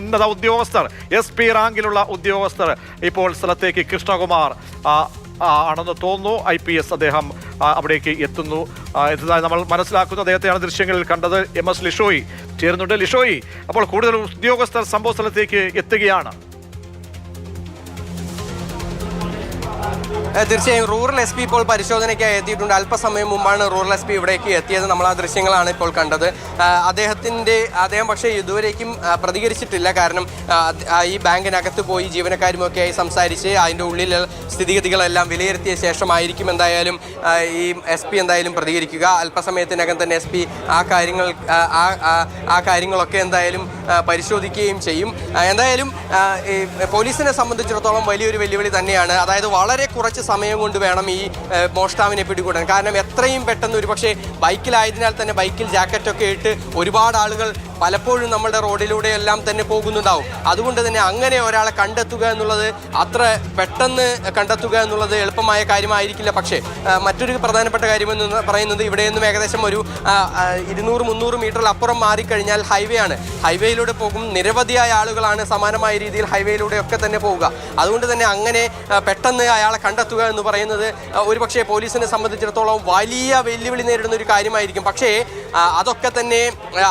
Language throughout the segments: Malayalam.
ഉന്നത ഉദ്യോഗസ്ഥർ എസ് പി റാങ്കിലുള്ള ഉദ്യോഗസ്ഥർ ഇപ്പോൾ സ്ഥലത്തേക്ക് കൃഷ്ണകുമാർ ആണെന്ന് തോന്നുന്നു. ഐ പി എസ് അദ്ദേഹം അവിടേക്ക് എത്തുന്നു. എന്നതായി നമ്മൾ മനസ്സിലാക്കുന്നു അദ്ദേഹത്തെയാണ് ദൃശ്യങ്ങളിൽ കണ്ടത്. എം എസ് ലിഷോയി ചേരുന്നുണ്ട്. ലിഷോയി അപ്പോൾ കൂടുതൽ ഉദ്യോഗസ്ഥർ സംഭവ സ്ഥലത്തേക്ക് എത്തുകയാണ്. തീർച്ചയായും റൂറൽ എസ് പി ഇപ്പോൾ പരിശോധനയ്ക്കായി എത്തിയിട്ടുണ്ട്. അല്പസമയം മുമ്പാണ് റൂറൽ എസ് പി ഇവിടേക്ക് എത്തിയത്. നമ്മൾ ആ ദൃശ്യങ്ങളാണ് ഇപ്പോൾ കണ്ടത്. അദ്ദേഹത്തിന്റെ അദ്ദേഹം പക്ഷേ ഇതുവരേക്കും പ്രതികരിച്ചിട്ടില്ല. കാരണം ഈ ബാങ്കിനകത്ത് പോയി ജീവനക്കാരുമൊക്കെ ആയി സംസാരിച്ച് അതിന്റെ ഉള്ളിൽ സ്ഥിതിഗതികളെല്ലാം വിലയിരുത്തിയ ശേഷമായിരിക്കും എന്തായാലും ഈ എസ് പി എന്തായാലും പ്രതികരിക്കുക. അല്പസമയത്തിനകം തന്നെ എസ് പി ആ കാര്യങ്ങൾ ആ കാര്യങ്ങളൊക്കെ എന്തായാലും പരിശോധിക്കുകയും ചെയ്യും. എന്തായാലും പോലീസിനെ സംബന്ധിച്ചിടത്തോളം വലിയൊരു വെല്ലുവിളി തന്നെയാണ്. അതായത് വളരെ കുറച്ച് സമയം കൊണ്ട് വേണം ഈ മോഷ്ടാവിനെ പിടികൂടാൻ. കാരണം എത്രയും പെട്ടെന്ന് ഒരു പക്ഷേ ബൈക്കിലായതിനാൽ തന്നെ ബൈക്കിൽ ജാക്കറ്റൊക്കെ ഇട്ട് ഒരുപാട് ആളുകൾ പലപ്പോഴും നമ്മുടെ റോഡിലൂടെ എല്ലാം തന്നെ പോകുന്നുണ്ടാവും. അതുകൊണ്ട് തന്നെ അങ്ങനെ ഒരാളെ കണ്ടെത്തുക എന്നുള്ളത് അത്ര പെട്ടെന്ന് കണ്ടെത്തുക എന്നുള്ളത് എളുപ്പമായ കാര്യമായിരിക്കില്ല. പക്ഷേ മറ്റൊരു പ്രധാനപ്പെട്ട കാര്യമെന്ന് പറയുന്നത് ഇവിടെ നിന്നും ഏകദേശം ഒരു ഇരുന്നൂറ് മുന്നൂറ് മീറ്ററിൽ അപ്പുറം മാറിക്കഴിഞ്ഞാൽ ഹൈവേ ആണ്. ഹൈവേയിലൂടെ പോകും നിരവധിയായ ആളുകളാണ് സമാനമായ രീതിയിൽ ഹൈവേയിലൂടെ ഒക്കെ തന്നെ പോവുക. അതുകൊണ്ട് തന്നെ അങ്ങനെ പെട്ടെന്ന് അയാളെ കണ്ടെത്തുക എന്ന് പറയുന്നത് ഒരു ഒരുപക്ഷേ പോലീസിനെ സംബന്ധിച്ചിടത്തോളം വലിയ വെല്ലുവിളി നേരിടുന്ന ഒരു കാര്യമായിരിക്കും. പക്ഷേ അതൊക്കെ തന്നെ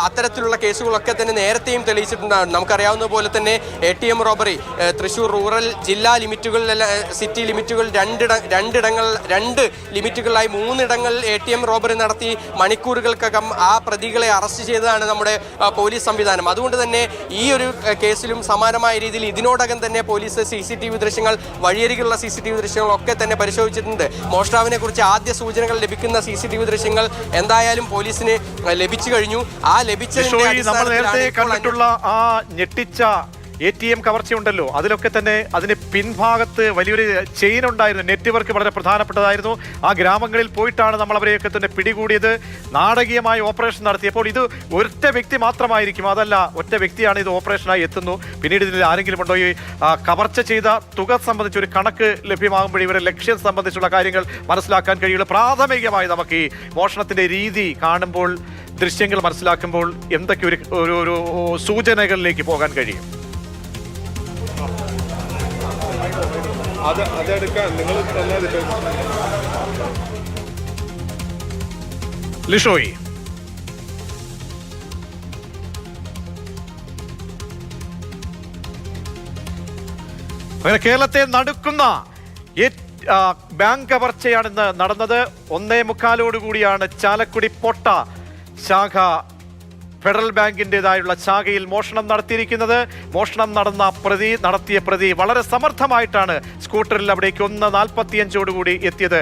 അത്തരത്തിലുള്ള അത്തരത്തിലുള്ള കേസുകളൊക്കെ തന്നെ നേരത്തെയും തെളിയിച്ചിട്ടുണ്ടാകും നമുക്കറിയാവുന്ന പോലെ തന്നെ A T M robbery Thrissur rural ജില്ലാ ലിമിറ്റുകളിലെല്ലാം സിറ്റി ലിമിറ്റുകൾ രണ്ടിട രണ്ടിടങ്ങൾ രണ്ട് ലിമിറ്റുകളിലായി മൂന്നിടങ്ങൾ എ ടി എം റോബറി നടത്തി മണിക്കൂറുകൾക്കകം ആ പ്രതികളെ അറസ്റ്റ് ചെയ്തതാണ് നമ്മുടെ പോലീസ് സംവിധാനം. അതുകൊണ്ട് തന്നെ ഈ ഒരു കേസിലും സമാനമായ രീതിയിൽ ഇതിനോടകം തന്നെ police C C T V ദൃശ്യങ്ങൾ വഴിയരികിലുള്ള സി സി ടി വി ദൃശ്യങ്ങളൊക്കെ തന്നെ പരിശോധിച്ചിട്ടുണ്ട്. മോഷ്ടാവിനെ കുറിച്ച് ആദ്യ സൂചനകൾ ലഭിക്കുന്ന സി സി ടി വി ദൃശ്യങ്ങൾ എന്തായാലും പോലീസിന് ലഭിച്ചു കഴിഞ്ഞു. ആ ലഭിച്ചതിന്റെ നമ്മൾ നേരത്തെ കണ്ടിട്ടുള്ള ആ ഞെട്ടിച്ച എ ടി എം കവർച്ചയുണ്ടല്ലോ. അതിലൊക്കെ തന്നെ അതിന് പിൻഭാഗത്ത് വലിയൊരു ചെയിൻ ഉണ്ടായിരുന്നു. നെറ്റ്വർക്ക് വളരെ പ്രധാനപ്പെട്ടതായിരുന്നു. ആ ഗ്രാമങ്ങളിൽ പോയിട്ടാണ് നമ്മൾ അവരെയൊക്കെ തന്നെ പിടികൂടിയത്. നാടകീയമായ ഓപ്പറേഷൻ നടത്തിയപ്പോൾ ഇത് ഒറ്റ വ്യക്തി മാത്രമായിരിക്കും. അതല്ല ഒറ്റ വ്യക്തിയാണ് ഇത് ഓപ്പറേഷനായി എത്തുന്നു. പിന്നീട് ഇതിൽ ആരെങ്കിലും ഉണ്ടോ? ഈ കവർച്ച ചെയ്ത തുക സംബന്ധിച്ച് ഒരു കണക്ക് ലഭ്യമാകുമ്പോൾ ഇവരെ ലക്ഷ്യം സംബന്ധിച്ചുള്ള കാര്യങ്ങൾ മനസ്സിലാക്കാൻ കഴിയുള്ളൂ. പ്രാഥമികമായി നമുക്ക് ഈ മോഷണത്തിന്റെ രീതി കാണുമ്പോൾ ദൃശ്യങ്ങൾ മനസ്സിലാക്കുമ്പോൾ എന്തൊക്കെ ഒരു ഒരു സൂചനകളിലേക്ക് പോകാൻ കഴിയും? അത് അതെടുക്കാൻ നിങ്ങൾ തന്നതില്ല ലിഷോയി. അങ്ങനെ കേരളത്തെ നടുക്കുന്ന ബാങ്ക് കവർച്ചയാണ് ഇന്ന് നടന്നത്. ഒന്നേ മുക്കാലോടുകൂടിയാണ് ചാലക്കുടി പൊട്ട ശാഖ ഫെഡറൽ ബാങ്കിന്റെതായുള്ള ശാഖയിൽ മോഷണം നടത്തിയിരിക്കുന്നത്. മോഷണം നടന്ന പ്രതി നടത്തിയ പ്രതി വളരെ സമർത്ഥമായിട്ടാണ് സ്കൂട്ടറിൽ അവിടേക്ക് ഒന്ന് നാൽപ്പത്തിയഞ്ചോടുകൂടി എത്തിയത്.